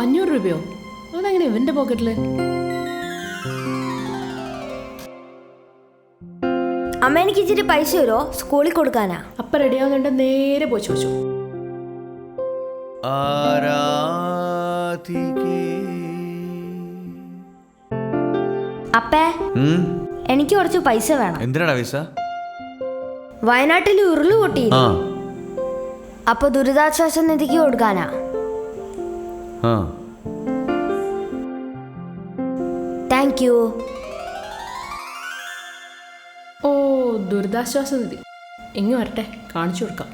അഞ്ഞൂറ് രൂപയോ? അതെങ്ങനെ ഇവന്റെ പോക്കറ്റിൽ? അമ്മ എനിക്ക് ഇച്ചിരി പൈസ തരുമോ സ്കൂളിൽ കൊടുക്കാനാ. അപ്പ റെഡിയാവുന്നുണ്ട് നേരെ പോയി ചോദിച്ചു. അപ്പേ എനിക്ക് കുറച്ച് പൈസ വേണം. എന്തിനാടാ പൈസ? വയനാട്ടിൽ ഉരുൾ പൊട്ടി. അപ്പൊ ദുരിതാശ്വാസ നിധിക്ക് കൊടുക്കാനാ. ആ. താങ്ക് യു ഓ ദുരിതാശ്വാസ നിധി. ഇങ്ങ് വരട്ടെ കാണിച്ചു കൊടുക്കാം.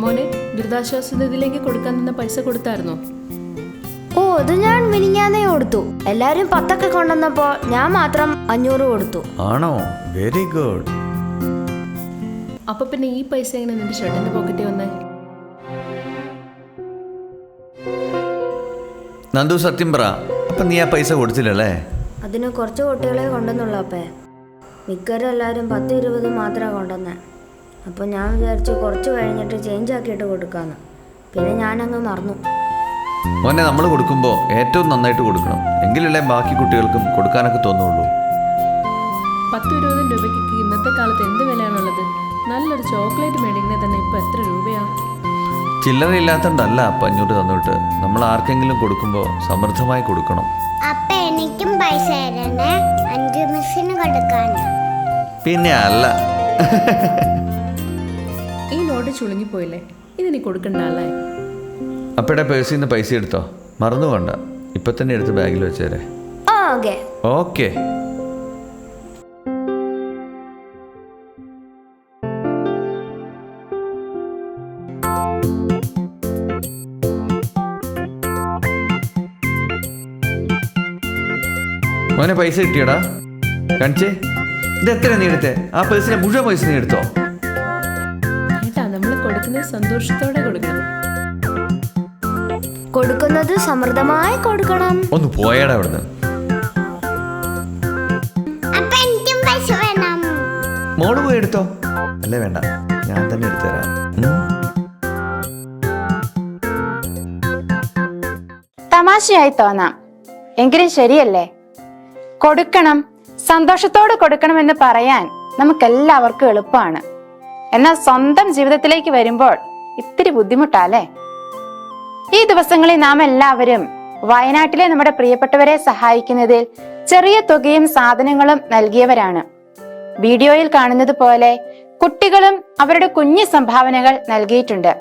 മോനെ ദുരിതാശ്വാസ നിധിയിലേക്ക് കൊടുക്കാൻ നിന്ന പൈസ കൊടുത്തായിരുന്നോ? ഓ അത് ഞാൻ മിനിഞ്ഞാന്നേ കൊടുത്തു. എല്ലാരും പത്തൊക്കെ കൊണ്ടുവന്നപ്പോ ഞാൻ മാത്രം അഞ്ഞൂറ് കൊടുത്തു. ആണോ? വെരി ഗുഡ് അപ്പൊ പിന്നെ ഈ പൈസ എങ്ങനെ നിന്റെ ഷർട്ടിന്റെ പോക്കറ്റിൽ വന്നേ? നന്ദു സത്യം പറ. അപ്പൊ നീ ആ പൈസ കൊടുത്തില്ലല്ലേ? അതിന് കുറച്ച് കുട്ടികളെ കൊണ്ടുവന്നുള്ളൂ അപ്പേ. മിക്കവരും എല്ലാവരും പത്ത് ഇരുപത് മാത്രമേ കൊണ്ടുവന്നേ. അപ്പോൾ ഞാൻ വിചാരിച്ചു കുറച്ച് കഴിഞ്ഞിട്ട് ചേഞ്ച് ആക്കിയിട്ട് കൊടുക്കാന്ന്. പിന്നെ ഞാനങ്ങ് മറന്നു. മോനെ നമ്മൾ കൊടുക്കുമ്പോൾ ഏറ്റവും നന്നായിട്ട് കൊടുക്കണം. എങ്കിലല്ലേ ബാക്കി കുട്ടികൾക്കും കൊടുക്കാനൊക്കെ തോന്നുള്ളൂ. പത്ത് ഇരുപതും രൂപയ്ക്ക് ഇന്നത്തെ കാലത്ത് എന്ത് വിലയാണുള്ളത്? നല്ലൊരു ചോക്ലേറ്റ് മേടിക്കുന്നത് തന്നെ ഇപ്പൊ എത്ര രൂപയാ? ചില്ലറ ഇല്ലാത്തതുകൊണ്ടല്ല അപ്പം അഞ്ഞൂറ് തന്നിട്ട്. നമ്മൾ ആർക്കെങ്കിലും കൊടുക്കുമ്പോൾ സമൃദ്ധമായി കൊടുക്കണം. അപ്പ എനിക്കും പൈസ തരണേ. അഞ്ചു മിസ്സിന് കൊടുക്കാനാ. പിന്നെ അല്ല. ഈ നോട്ട് ചുളുങ്ങിപ്പോയില്ലേ? ഇതിനി കൊടുക്കണ്ട അല്ലേ? അപ്പയുടെ പേഴ്സിൽ നിന്ന് പൈസ എടുത്തോ? മറന്നു വേണ്ട ഇപ്പൊ തന്നെ എടുത്ത് ബാഗിൽ വെച്ചേരെ. ഓക്കേ. മോനെ പൈസ കിട്ടിയടാ. കാണിച്ചേ. ഇത് എത്ര നീ എടുത്തേ? ആ പേഴ്സിനെ മുഴുവൻ പൈസ നീ എടുത്തോ? നമ്മൾ കൊടുക്കുന്നത് സന്തോഷത്തോടെ കൊടുക്കണം. കൊടുക്കുന്നത് സമൃദ്ധമായി കൊടുക്കണം. ഒന്ന് പോയടാ അവിടുന്ന് അപ്പ എനിക്കും പൈസ വേണം. മോൾ പോയി എടുത്തോ? അല്ലേ വേണ്ട. ഞാൻ തന്നെ എടുത്തുതരാം ഉം. തമാശയായി തോന്നാം. എങ്കിലും ശരിയല്ലേ? കൊടുക്കണം. സന്തോഷത്തോടെ കൊടുക്കണമെന്ന് പറയാൻ നമുക്കെല്ലാവർക്കും എളുപ്പമാണ്. എന്നാൽ സ്വന്തം ജീവിതത്തിലേക്ക് വരുമ്പോൾ ഇത്തിരി ബുദ്ധിമുട്ടാല്ലേ ഈ ദിവസങ്ങളിൽ നാം എല്ലാവരും വയനാട്ടിലെ നമ്മുടെ പ്രിയപ്പെട്ടവരെ സഹായിക്കുന്നതിൽ ചെറിയ തുകയും സാധനങ്ങളും നൽകിയവരാണ്. വീഡിയോയിൽ കാണുന്നത് പോലെ കുട്ടികളും അവരുടെ കുഞ്ഞു സംഭാവനകൾ നൽകിയിട്ടുണ്ട്.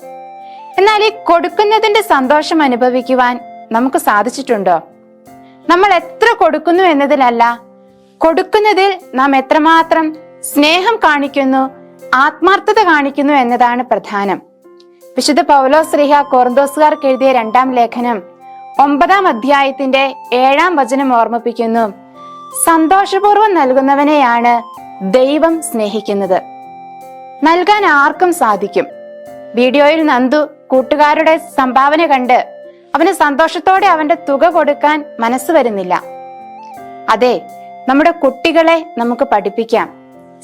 എന്നാൽ ഈ കൊടുക്കുന്നതിന്റെ സന്തോഷം അനുഭവിക്കുവാൻ നമുക്ക് സാധിച്ചിട്ടുണ്ടോ? നമ്മൾ എത്ര കൊടുക്കുന്നു എന്നതിലല്ല കൊടുക്കുന്നതിൽ നാം എത്രമാത്രം സ്നേഹം കാണിക്കുന്നു ആത്മാർത്ഥത കാണിക്കുന്നു എന്നതാണ് പ്രധാനം. വിശുദ്ധ പൗലോ ശ്രീഹ കോർന്തോസുകാർക്ക് എഴുതിയ രണ്ടാം ലേഖനം ഒമ്പതാം അധ്യായത്തിന്റെ ഏഴാം വചനം ഓർമ്മിപ്പിക്കുന്നു. സന്തോഷപൂർവം നൽകുന്നവനെയാണ് ദൈവം സ്നേഹിക്കുന്നത്. നൽകാൻ ആർക്കും സാധിക്കും. വീഡിയോയിൽ നന്ദു കൂട്ടുകാരുടെ സംഭാവന കണ്ട് അവന് സന്തോഷത്തോടെ അവന്റെ തുക കൊടുക്കാൻ മനസ്സ് വരുന്നില്ല. അതെ നമ്മുടെ കുട്ടികളെ നമുക്ക് പഠിപ്പിക്കാം.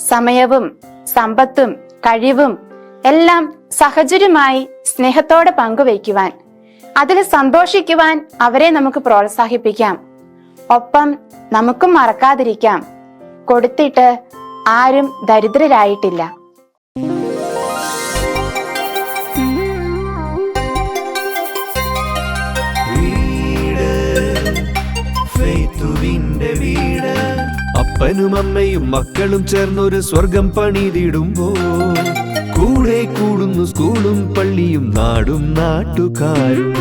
സമയവും സമ്പത്തും കഴിവും എല്ലാം സഹചര്യമായി സ്നേഹത്തോടെ പങ്കുവയ്ക്കുവാൻ അതിൽ സന്തോഷിക്കുവാൻ അവരെ നമുക്ക് പ്രോത്സാഹിപ്പിക്കാം. ഒപ്പം നമുക്കും മറക്കാതിരിക്കാം. കൊടുത്തിട്ട് ആരും ദരിദ്രരായിട്ടില്ല. വീട് വീട്. അപ്പനും അമ്മയും മക്കളും ചേർന്നൊരു സ്വർഗം പണിതിടുമ്പോൾ കൂടെ കൂടുന്നു സ്കൂളും പള്ളിയും നാടും നാട്ടുകാരും.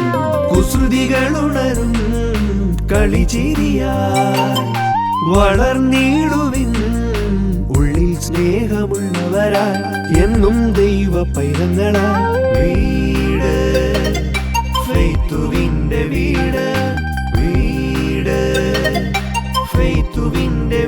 കുസൃതികൾ ഉണരും കളിചിരിയാ ഉള്ളിൽ സ്നേഹമുള്ളവരാൽ എന്നും ദൈവ പൈതങ്ങളാ വീട് ഫെയ്ത്തുവിന്റെ വീട് വീട് ഫെയ്ത്തുവിന്റെ